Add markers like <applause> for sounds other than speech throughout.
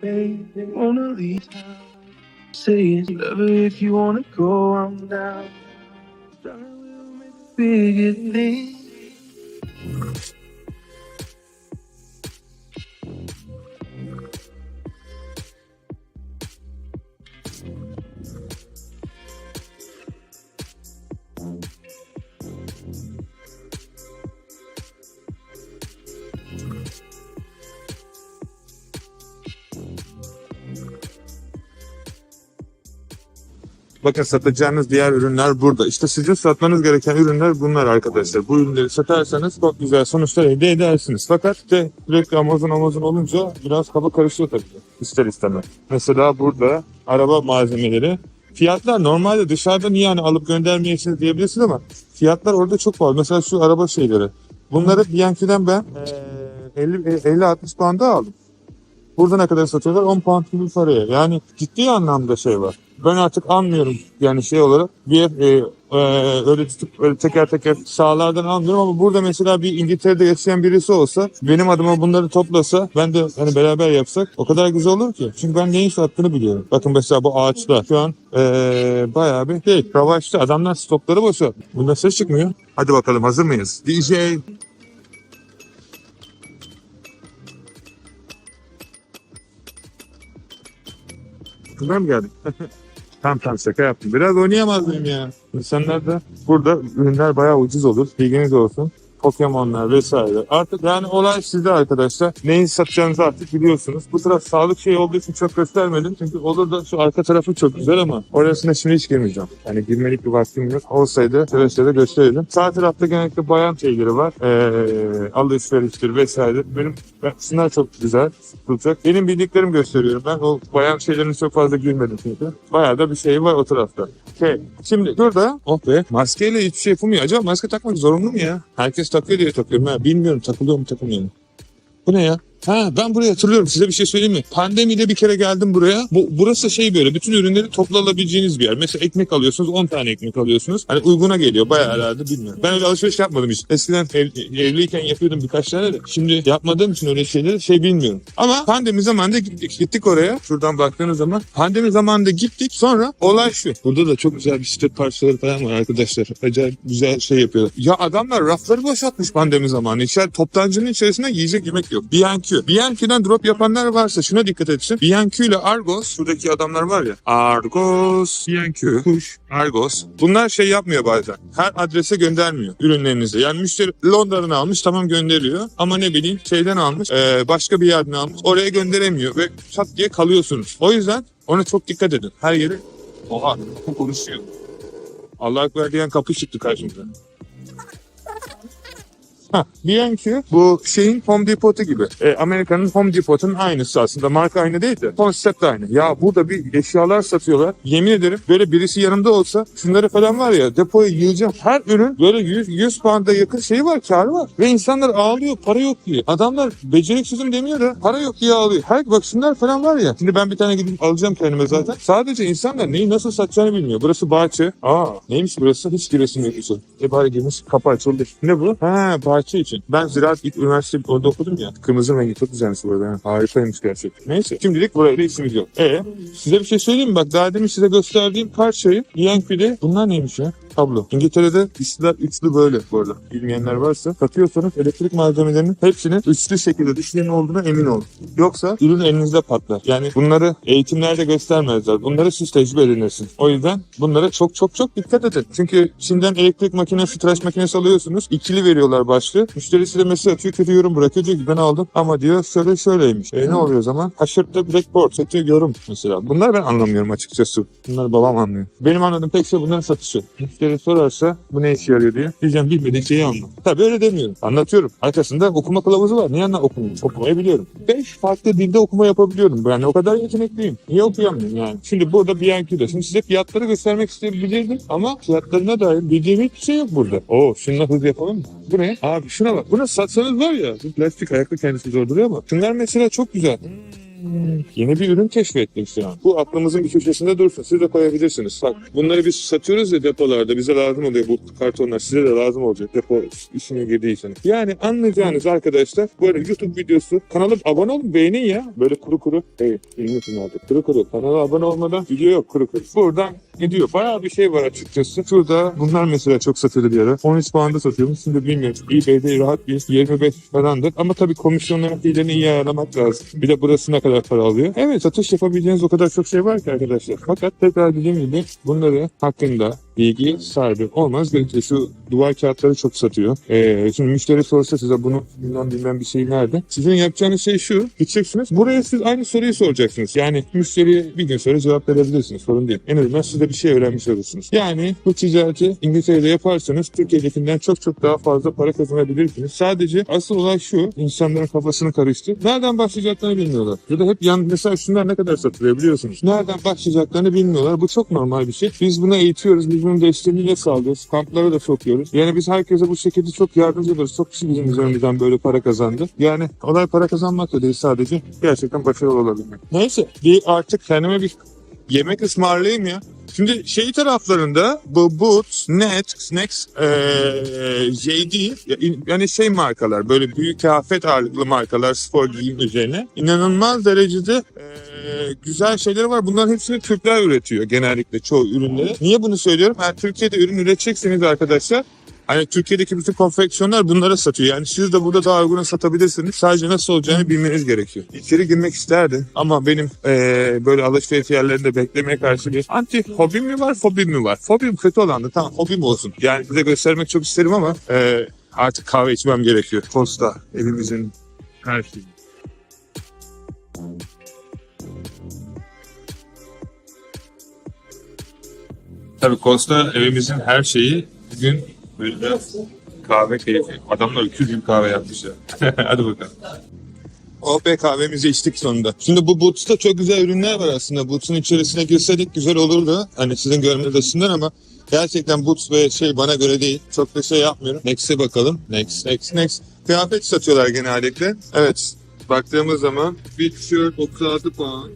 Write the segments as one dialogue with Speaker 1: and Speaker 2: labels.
Speaker 1: baby, Mona Lisa. Say it's love her if you wanna go, I'm down. Darling, we'll make a bigger
Speaker 2: Bakın satacağınız diğer ürünler burada. İşte sizin satmanız gereken ürünler bunlar arkadaşlar. Bu ürünleri satarsanız çok güzel sonuçlar elde edersiniz. Fakat işte direkt Amazon Amazon olunca biraz kafa karışıyor tabii. İster istemez. Mesela burada araba malzemeleri. Fiyatlar normalde dışarıda niye yani alıp göndermeyesiniz diyebilirsiniz ama fiyatlar orada çok pahalı. Mesela şu araba şeyleri. Bunları Bianchi'den ben eee, 50-60 pound'a aldım. Burada ne kadar satıyorlar? 10 pound gibi paraya. Yani ciddi anlamda şey var. Ben artık anmıyorum yani şey olarak. Bir e, e, öyle tutup öyle teker teker sahalardan almıyorum ama burada mesela bir İngiltere'de yaşayan birisi olsa benim adıma bunları toplasa ben de hani beraber yapsak o kadar güzel olur ki. Çünkü ben neyin sattığını biliyorum. Bakın mesela bu ağaçlar şu an e, bayağı bir şey savaştı. Adamlar stokları boşalt. Bunda ses çıkmıyor. Hadi bakalım hazır mıyız? DJ Bunlar mı geldik? <laughs> Tamam tamam şaka yaptım. Biraz oynayamaz mıyım ya? İnsanlar da burada ürünler bayağı ucuz olur. Bilginiz olsun. Pokemon'lar vesaire. Artık yani olay sizde arkadaşlar. Neyi satacağınızı artık biliyorsunuz. Bu taraf sağlık şeyi olduğu için çok göstermedim. Çünkü olur da şu arka tarafı çok güzel ama orasına şimdi hiç girmeyeceğim. Yani girmelik bir vaktim yok. Olsaydı seve gösterirdim. Sağ tarafta genellikle bayan şeyleri var. Ee, alışveriştir vesaire. Benim ben, çok güzel. Tutacak. Benim bildiklerim gösteriyorum. Ben o bayan şeylerini çok fazla girmedim çünkü. Bayağı da bir şey var o tarafta. Okay. Şimdi burada oh be maskeyle hiçbir şey yapılmıyor. Acaba maske takmak zorunlu mu ya? Herkes takıyor diye takıyorum. Ha, bilmiyorum takılıyor mu takılmıyor mu. Bu ne ya? Ha ben burayı hatırlıyorum. Size bir şey söyleyeyim mi? Pandemide bir kere geldim buraya. Bu, burası şey böyle bütün ürünleri toplu alabileceğiniz bir yer. Mesela ekmek alıyorsunuz 10 tane ekmek alıyorsunuz. Hani uyguna geliyor bayağı herhalde bilmiyorum. Ben öyle alışveriş yapmadım hiç. Eskiden ev, evliyken yapıyordum birkaç tane de. Şimdi yapmadığım için öyle şeyleri şey bilmiyorum. Ama pandemi zamanında gittik. Gittik oraya. Şuradan baktığınız zaman. Pandemi zamanında gittik. Sonra olay şu. Burada da çok güzel bisiklet parçaları falan var arkadaşlar. Acayip güzel şey yapıyorlar. Ya adamlar rafları boşaltmış pandemi zamanı. İçer, toptancının içerisinde yiyecek yemek yok. BNQ. BNQ'den drop yapanlar varsa şuna dikkat etsin. BNQ ile Argos, şuradaki adamlar var ya. Argos, BNQ, Kuş, Argos. Bunlar şey yapmıyor bazen. Her adrese göndermiyor ürünlerinizi. Yani müşteri Londra'dan almış tamam gönderiyor. Ama ne bileyim şeyden almış, eee, başka bir yerden almış. Oraya gönderemiyor ve çat diye kalıyorsunuz. O yüzden ona çok dikkat edin. Her yeri Oha <laughs> konuşuyor. Allah akbar diyen kapı çıktı karşımıza. Ha, BNQ bu şeyin Home Depot'u gibi. E, Amerika'nın Home Depot'un aynısı aslında. Marka aynı değil de konsept aynı. Ya burada bir eşyalar satıyorlar. Yemin ederim böyle birisi yanımda olsa şunları falan var ya depoya yığacağım. Her ürün böyle 100, 100 pound'a yakın şeyi var, karı var. Ve insanlar ağlıyor para yok diye. Adamlar beceriksizim demiyor da para yok diye ağlıyor. Her bak şunlar falan var ya. Şimdi ben bir tane gidip alacağım kendime zaten. Sadece insanlar neyi nasıl satacağını bilmiyor. Burası bahçe. Aa neymiş burası? Hiç giresim yok. E bari girmiş kapı açıldı. Ne bu? Ha bahçe için. Ben ziraat ilk üniversite orada okudum ya. Kırmızı rengi çok güzelmiş bu arada. ha. Harikaymış gerçekten. Neyse şimdilik burayla işimiz yok. E size bir şey söyleyeyim mi? Bak daha demin size gösterdiğim parçayı Yankee bunlar neymiş ya? Tablo. İngiltere'de işler üçlü böyle bu arada. Bilmeyenler varsa satıyorsanız elektrik malzemelerinin hepsini üçlü şekilde dişlerin olduğuna emin olun. Yoksa ürün elinizde patlar. Yani bunları eğitimlerde göstermezler. Bunları siz tecrübe edinirsiniz. O yüzden bunlara çok çok çok dikkat edin. Çünkü şimdiden elektrik makinesi, tıraş makinesi alıyorsunuz. İkili veriyorlar başlığı. Müşteri size mesaj atıyor, kötü yorum bırakıyor. Diyor ki ben aldım ama diyor şöyle şöyleymiş. E ne oluyor o zaman? Haşırtta blackboard satıyor yorum mesela. Bunları ben anlamıyorum açıkçası. Bunları babam anlıyor. Benim anladığım pek şey bunların satışı. Müşteri sorarsa bu ne işe yarıyor diye. Diyeceğim bilmediğin şeyi anla. Tabii öyle demiyorum. Anlatıyorum. Arkasında okuma kılavuzu var. Niye anla okumuyorum? Okumayı biliyorum. Beş farklı dilde okuma yapabiliyorum. Yani o kadar yetenekliyim. Niye okuyamıyorum yani? Şimdi burada BNQ'da. Şimdi size fiyatları göstermek isteyebilirdim ama fiyatlarına dair bildiğim hiçbir şey yok burada. Oo şununla hız yapalım mı? Bu ne? Abi şuna bak. Bunu satsanız var ya. Plastik ayaklı kendisi zor duruyor ama. Şunlar mesela çok güzel. Yeni bir ürün keşfettim şu an. Bu aklımızın bir köşesinde dursun. Siz de koyabilirsiniz. Bak bunları biz satıyoruz ya depolarda. Bize lazım oluyor bu kartonlar. Size de lazım olacak depo işine girdiyseniz. Yani anlayacağınız arkadaşlar böyle YouTube videosu. Kanala abone olun beğenin ya. Böyle kuru kuru. Hey, unutun artık. Kuru kuru. Kanala abone olmadan video yok kuru kuru. Buradan gidiyor. Bayağı bir şey var açıkçası. Şurada bunlar mesela çok satıldı bir ara. 13 pound'a satıyormuş. Şimdi bilmiyorum. eBay'de rahat bir 25 falandır. Ama tabii komisyonların fiillerini iyi ayarlamak lazım. Bir de burası ne kadar para alıyor. Evet satış yapabileceğiniz o kadar çok şey var ki arkadaşlar. Fakat tekrar dediğim gibi bunları hakkında bilgi sahibi olmaz. gerekiyor. Şu duvar kağıtları çok satıyor. Ee, şimdi müşteri sorsa size bunu bilmem bilmem bir şey nerede. Sizin yapacağınız şey şu. Gideceksiniz. Buraya siz aynı soruyu soracaksınız. Yani müşteriye bir gün sonra cevap verebilirsiniz. Sorun değil. En azından siz de bir şey öğrenmiş olursunuz. Yani bu ticareti İngiltere'de yaparsanız Türkiye'dekinden çok çok daha fazla para kazanabilirsiniz. Sadece asıl olay şu. insanların kafasını karıştı. Nereden başlayacaklarını bilmiyorlar. Ya da hep yan mesela şunlar ne kadar satılıyor biliyorsunuz. Nereden başlayacaklarını bilmiyorlar. Bu çok normal bir şey. Biz bunu eğitiyoruz. Biz bunun desteğini de sağlıyoruz. Kamplara da sokuyoruz. Yani biz herkese bu şekilde çok yardımcı oluyoruz. Çok kişi bizim üzerimizden böyle para kazandı. Yani olay para kazanmak da değil sadece. Gerçekten başarılı olabilmek. Neyse bir artık kendime bir yemek ısmarlayayım ya. Şimdi şey taraflarında bu Boots, Net, Next, eee JD yani şey markalar böyle büyük kıyafet ağırlıklı markalar spor giyim üzerine inanılmaz derecede eee, güzel şeyleri var. Bunların hepsini Türkler üretiyor genellikle çoğu ürünleri. Niye bunu söylüyorum? Eğer Türkiye'de ürün üretecekseniz arkadaşlar Hani Türkiye'deki bütün konfeksiyonlar bunlara satıyor. Yani siz de burada daha uyguna satabilirsiniz. Sadece nasıl olacağını bilmeniz gerekiyor. İçeri girmek isterdim ama benim eee, böyle alışveriş yerlerinde beklemeye karşı bir anti hobim mi var, fobim mi var? Fobim kötü olandı. Tamam hobim olsun. Yani size göstermek çok isterim ama eee, artık kahve içmem gerekiyor. Costa evimizin her şeyi. Tabii Costa evimizin her şeyi bugün böyle kahve keyfi. Adamlar 200 gün kahve yapmışlar. <laughs> Hadi bakalım. Oh be kahvemizi içtik sonunda. Şimdi bu Boots'ta çok güzel ürünler var aslında. Boots'un içerisine girseydik güzel olurdu. Hani sizin görmeniz açısından ama gerçekten Boots ve şey bana göre değil. Çok da şey yapmıyorum. Next'e bakalım. Next, next, next. Kıyafet satıyorlar genellikle. Evet. Baktığımız zaman bir tişört 36 pound.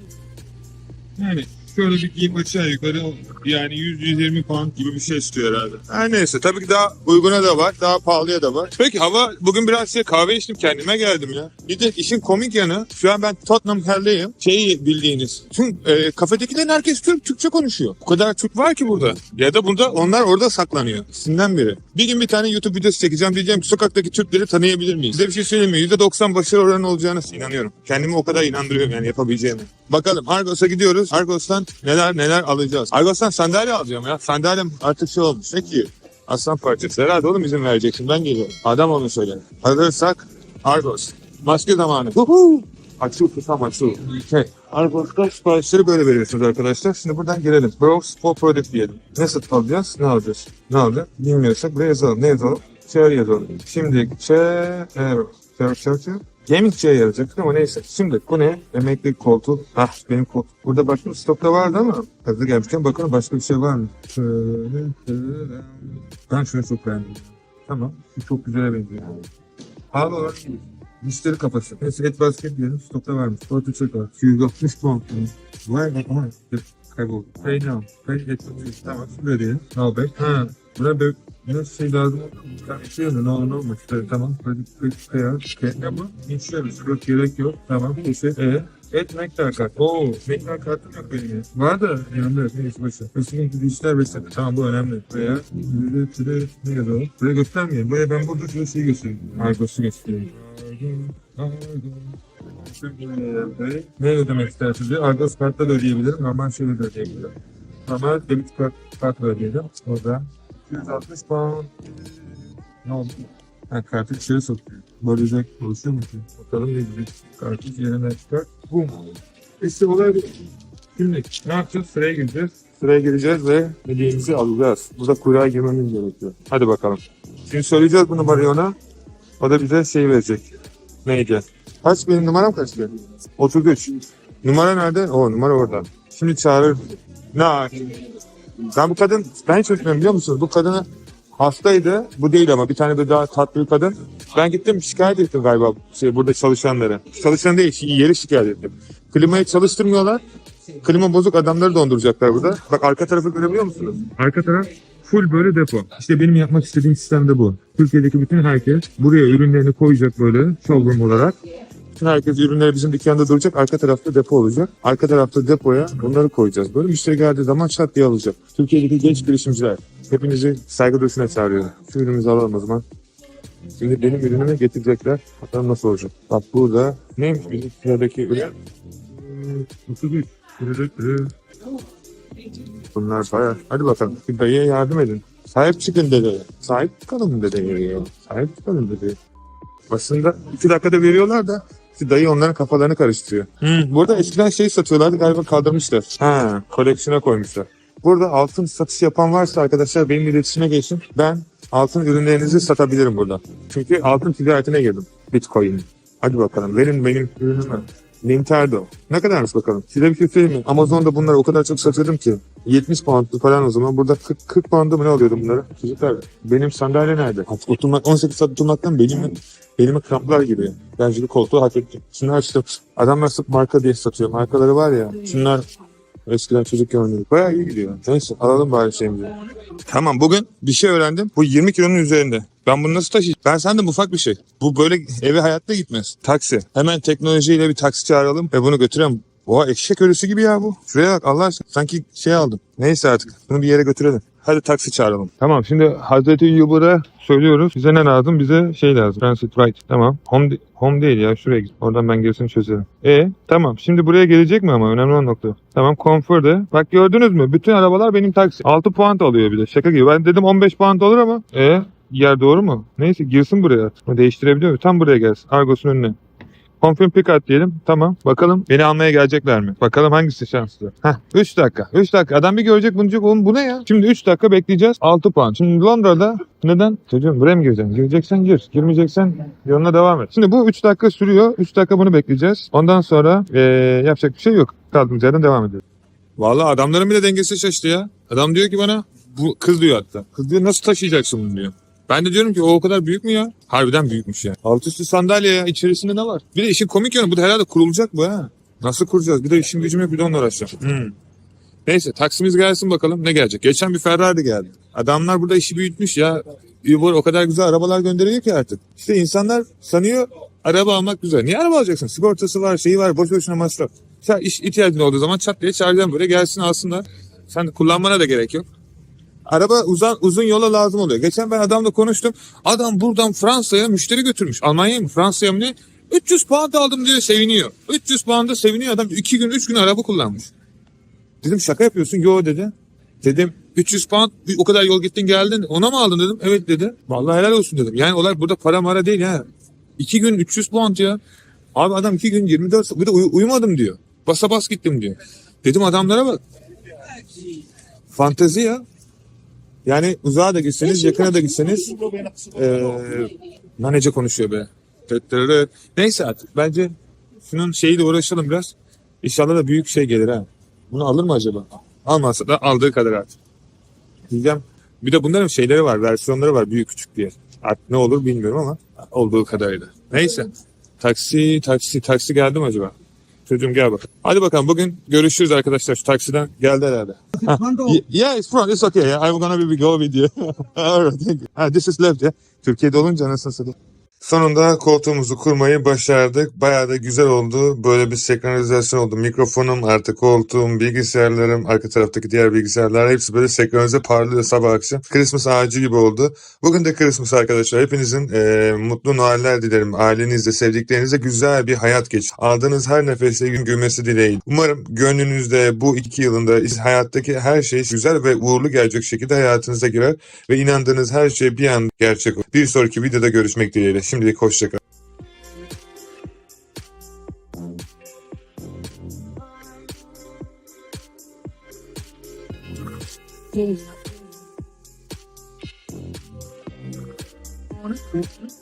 Speaker 2: Yani şöyle bir giyim aşağı yukarı yani 100-120 pound gibi bir şey istiyor herhalde. Her neyse tabii ki daha uyguna da var, daha pahalıya da var. Peki hava bugün biraz şey kahve içtim kendime geldim ya. Bir de işin komik yanı şu an ben Tottenham Hell'deyim. Şeyi bildiğiniz. Tüm e, kafedekilerin herkes Türk, Türkçe konuşuyor. Bu kadar Türk var ki burada. Ya da bunda onlar orada saklanıyor. İkisinden biri. Bir gün bir tane YouTube videosu çekeceğim. Diyeceğim ki sokaktaki Türkleri tanıyabilir miyiz? Size bir şey söyleyeyim mi? %90 başarı oranı olacağına inanıyorum. Kendimi o kadar inandırıyorum yani yapabileceğimi. Bakalım Argos'a gidiyoruz. Argos'tan neler neler alacağız. Argos'tan sandalye alacağım ya. Sandalyem artık şey olmuş. Peki. Aslan parçası. Herhalde oğlum izin vereceksin. Ben geliyorum. Adam onu söyle. Hazırsak Argos. Maske zamanı. Huhu. Açıl tutam açıl. Okay. Argos'ta siparişleri böyle veriyorsunuz arkadaşlar. Şimdi buradan gelelim. Browse for product diyelim. Ne satın alacağız? Ne alacağız? Ne alacağız? Bilmiyorsak buraya yazalım. Ne yazalım? Share yazalım. Şimdi share, share, share, share. Gaming chair yazacak ama neyse. Şimdi bu ne? Emekli koltuk. Ah benim koltuk. Burada bir stokta vardı ama hazır gelmişken bakalım başka bir şey var mı? Şöyle, şöyle. Ben şunu çok beğendim. Tamam. Bu çok güzel benziyor. Pahalı değil. Müşteri kafası. Neyse et basket diyelim. Stokta varmış. Portu çok var. 260 pound. Vay be. Aman. Kayboldu. Pay now. Pay et. Tamam. Şuraya diyelim. No back. Ha. Buna böyle ne şey lazım şey yazın. Ne olur ne olmaz. Tamam. Hadi kayar. Kayar. Kayar. Ama insurance. Yok gerek yok. Tamam. Neyse. E. Et miktar kart. Oo, miktar kartım yok benim ya. Var da yanımda yok. Neyse başla. Kesinlikle işler besledi. Tamam bu önemli. Veya şuraya, şuraya ne yazalım? Buraya göstermeyelim. Buraya ben burada şuraya şey göstereyim. Argos'u göstereyim. Ne ödemek istersiniz. Argos kartla da ödeyebilirim. Normal şeyle de ödeyebilirim. Normal debit kart, kartla ödeyelim. Orada. 260 pound. Ne oldu? Ha, kartı içeri sokuyor. Böylece oluşuyor mu ki? Bakalım ne gibi. Kartı yerine çıkar. Bum. İşte olay bu. Şimdi ne yapacağız? Sıraya gireceğiz. Sıraya gireceğiz ve hediyemizi alacağız. Burada kuyruğa girmemiz gerekiyor. Hadi bakalım. Şimdi söyleyeceğiz bu numarayı ona. O da bize şey verecek. Neydi? Kaç benim numaram kaçtı? 33. Numara nerede? O numara orada. Şimdi çağırır. Ne? Ben bu kadın, ben hiç unutmuyorum biliyor musunuz? Bu kadını hastaydı. Bu değil ama bir tane de daha tatlı bir kadın. Ben gittim şikayet ettim galiba şey, burada çalışanlara. Çalışan değil, yeri şikayet ettim. Klimayı çalıştırmıyorlar. Klima bozuk adamları donduracaklar burada. Bak arka tarafı görebiliyor musunuz? Arka taraf full böyle depo. İşte benim yapmak istediğim sistem de bu. Türkiye'deki bütün herkes buraya ürünlerini koyacak böyle showroom olarak. Bütün herkes ürünleri bizim dükkanda duracak. Arka tarafta depo olacak. Arka tarafta depoya bunları koyacağız. Böyle müşteri geldiği zaman çat diye alacak. Türkiye'deki genç girişimciler. Hepinizi saygı duruşuna çağırıyorum. Şu ürünümüzü alalım o zaman. Şimdi benim ürünümü getirecekler. Bakalım nasıl olacak. Bak burada neymiş bizim sıradaki ürün? 33. Bunlar bayağı. Hadi bakalım. Bir dayıya yardım edin. Sahip çıkın dedeye. Sahip çıkalım ya. Sahip çıkalım dedeye. Aslında iki dakikada veriyorlar da şu dayı onların kafalarını karıştırıyor. Hmm, burada eskiden şey satıyorlardı galiba kaldırmışlar. Ha, koleksiyona koymuşlar. Burada altın satış yapan varsa arkadaşlar benim iletişime geçin. Ben altın ürünlerinizi satabilirim burada. Çünkü altın ticaretine girdim. Bitcoin. Hadi bakalım verin benim ürünümü. Nintendo. Ne kadarmış bakalım? Size bir şey söyleyeyim mi? Amazon'da bunları o kadar çok satıyordum ki. 70 poundlu falan o zaman. Burada 40, 40 poundda mı ne alıyordum bunları? Çocuklar benim sandalye nerede? Artık oturmak, 18 saat oturmaktan belime, belime kramplar giriyor. Ben şimdi koltuğu hak ettim. Şunu açtım. Adamlar sırf marka diye satıyor. Markaları var ya. Şunlar eskiden çocuk oynuyorduk. Bayağı iyi gidiyor. Neyse alalım bari şeyimizi. Tamam bugün bir şey öğrendim. Bu 20 kilonun üzerinde. Ben bunu nasıl taşıyacağım? Ben sandım ufak bir şey. Bu böyle eve hayatta gitmez. Taksi. Hemen teknolojiyle bir taksi çağıralım ve bunu götürelim. Oha eşek ölüsü gibi ya bu. Şuraya bak Allah aşkına. Sanki şey aldım. Neyse artık. Bunu bir yere götürelim. Hadi taksi çağıralım. Tamam şimdi Hazreti Uber'a söylüyoruz. Bize ne lazım? Bize şey lazım. Transit right. Tamam. Home, de- home değil ya. Şuraya git. Oradan ben gerisini çözerim. E tamam. Şimdi buraya gelecek mi ama? Önemli olan nokta. Tamam comfort de. Bak gördünüz mü? Bütün arabalar benim taksi. 6 puan alıyor bir de. Şaka gibi. Ben dedim 15 puan olur ama. E yer doğru mu? Neyse girsin buraya. Değiştirebiliyor muyum? Tam buraya gelsin. Argos'un önüne. Confirm pick up diyelim. Tamam. Bakalım beni almaya gelecekler mi? Bakalım hangisi şanslı. Heh 3 dakika. 3 dakika. Adam bir görecek bunu diyecek. Oğlum bu ne ya? Şimdi 3 dakika bekleyeceğiz. 6 puan. Şimdi Londra'da neden? Çocuğum buraya mı gireceksin? Gireceksen gir. Girmeyeceksen yoluna devam et. Şimdi bu 3 dakika sürüyor. 3 dakika bunu bekleyeceğiz. Ondan sonra eee, yapacak bir şey yok. Kaldığımız yerden devam ediyoruz. Vallahi adamların bile dengesi şaştı ya. Adam diyor ki bana bu kız diyor hatta. Kız diyor nasıl taşıyacaksın bunu diyor. Ben de diyorum ki o o kadar büyük mü ya? Harbiden büyükmüş ya. Alt üstü sandalye ya. içerisinde ne var? Bir de işin komik yanı bu da herhalde kurulacak bu ha. Nasıl kuracağız? Bir de işim gücüm yok bir de onunla uğraşacağım. Hmm. Neyse taksimiz gelsin bakalım ne gelecek. Geçen bir Ferrari geldi. Adamlar burada işi büyütmüş ya. Uber o kadar güzel arabalar gönderiyor ki artık. İşte insanlar sanıyor araba almak güzel. Niye araba alacaksın? Sigortası var, şeyi var, boş boşuna masraf. Sen iş ihtiyacın olduğu zaman çat diye çağıracaksın böyle gelsin alsınlar. Sen kullanmana da gerek yok. Araba uzun, uzun yola lazım oluyor. Geçen ben adamla konuştum. Adam buradan Fransa'ya müşteri götürmüş. Almanya'ya mı Fransa'ya mı ne? 300 pound aldım diye seviniyor. 300 pound'a seviniyor adam. 2 gün 3 gün araba kullanmış. Dedim şaka yapıyorsun. Yo dedi. Dedim 300 pound o kadar yol gittin geldin ona mı aldın dedim. Evet dedi. Vallahi helal olsun dedim. Yani olay burada para mara değil ha. 2 gün 300 pound ya. Abi adam 2 gün 24 saat bir de uy- uyumadım diyor. Basa bas gittim diyor. Dedim adamlara bak. Fantezi ya. Yani uzağa da gitseniz, yakına da gitseniz eee nanece konuşuyor be. Neyse artık bence şunun şeyiyle uğraşalım biraz. İnşallah da büyük şey gelir ha. Bunu alır mı acaba? Almazsa da aldığı kadar artık. Diyeceğim. Bir de bunların şeyleri var, versiyonları var büyük küçük diye. Artık ne olur bilmiyorum ama olduğu kadarıyla. Neyse. Taksi, taksi, taksi geldi mi acaba? Çocuğum gel bak. Hadi bakalım bugün görüşürüz arkadaşlar. Şu taksiden geldi herhalde. Yeah, it's front. It's okay. Yeah. I'm gonna be go with you. Alright, <laughs> thank you. Ah, this is left, yeah. Türkiye'de olunca nasıl satayım? Sonunda koltuğumuzu kurmayı başardık. Bayağı da güzel oldu. Böyle bir senkronizasyon oldu. Mikrofonum, artık koltuğum, bilgisayarlarım, arka taraftaki diğer bilgisayarlar hepsi böyle senkronize parlıyor sabah akşam. Christmas ağacı gibi oldu. Bugün de Christmas arkadaşlar. Hepinizin eee, mutlu Noeller dilerim. Ailenizle, sevdiklerinizle güzel bir hayat geç. Aldığınız her nefeste gün gülmesi dileğiyle. Umarım gönlünüzde bu iki yılında hayattaki her şey güzel ve uğurlu gelecek şekilde hayatınıza girer ve inandığınız her şey bir an gerçek olur. Bir sonraki videoda görüşmek dileğiyle. Şimdilik hoşçakalın.
Speaker 1: A Christmas